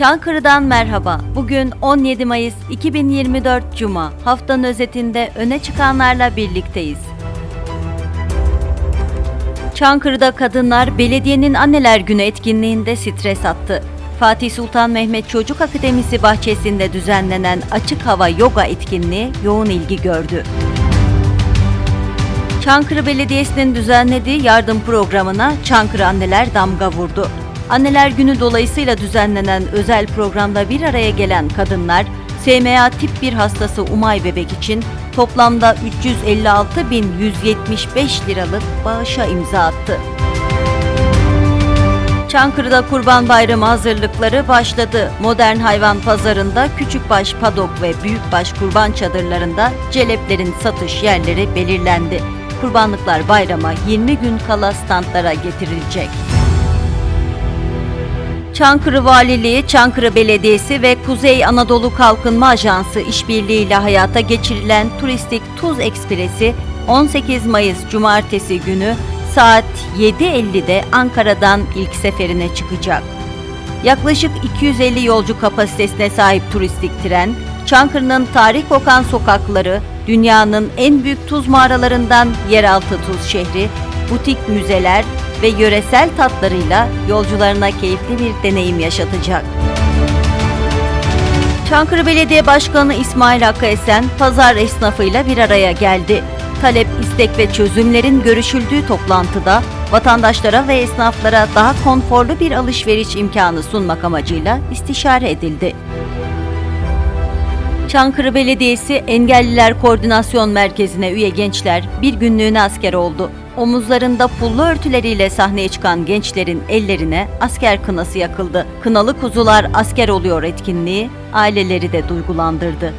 Çankırı'dan merhaba. Bugün 17 Mayıs 2024 Cuma. Haftanın özetinde öne çıkanlarla birlikteyiz. Çankırı'da kadınlar belediyenin Anneler Günü etkinliğinde stres attı. Fatih Sultan Mehmet Çocuk Akademisi bahçesinde düzenlenen açık hava yoga etkinliği yoğun ilgi gördü. Çankırı Belediyesi'nin düzenlediği yardım programına Çankırı Anneler damga vurdu. Anneler Günü dolayısıyla düzenlenen özel programda bir araya gelen kadınlar, SMA tip 1 hastası Umay Bebek için toplamda 356.175 liralık bağışa imza attı. Çankırı'da Kurban Bayramı hazırlıkları başladı. Modern hayvan pazarında küçükbaş padok ve büyükbaş kurban çadırlarında celeplerin satış yerleri belirlendi. Kurbanlıklar bayrama 20 gün kala standlara getirilecek. Çankırı Valiliği, Çankırı Belediyesi ve Kuzey Anadolu Kalkınma Ajansı işbirliğiyle hayata geçirilen Turistik Tuz Ekspresi 18 Mayıs Cumartesi günü saat 7.50'de Ankara'dan ilk seferine çıkacak. Yaklaşık 250 yolcu kapasitesine sahip turistik tren, Çankırı'nın tarih kokan sokakları, dünyanın en büyük tuz mağaralarından yeraltı tuz şehri, butik müzeler ve yöresel tatlarıyla yolcularına keyifli bir deneyim yaşatacak. Çankırı Belediye Başkanı İsmail Hakkı Esen, pazar esnafıyla bir araya geldi. Talep, istek ve çözümlerin görüşüldüğü toplantıda vatandaşlara ve esnaflara daha konforlu bir alışveriş imkanı sunmak amacıyla istişare edildi. Çankırı Belediyesi Engelliler Koordinasyon Merkezi'ne üye gençler bir günlüğüne asker oldu. Omuzlarında pullu örtüleriyle sahneye çıkan gençlerin ellerine asker kınası yakıldı. Kınalı kuzular asker oluyor etkinliği aileleri de duygulandırdı.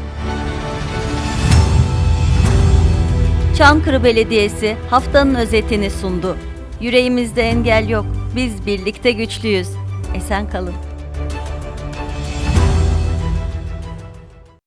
Çankırı Belediyesi haftanın özetini sundu. Yüreğimizde engel yok. Biz birlikte güçlüyüz. Esen kalın.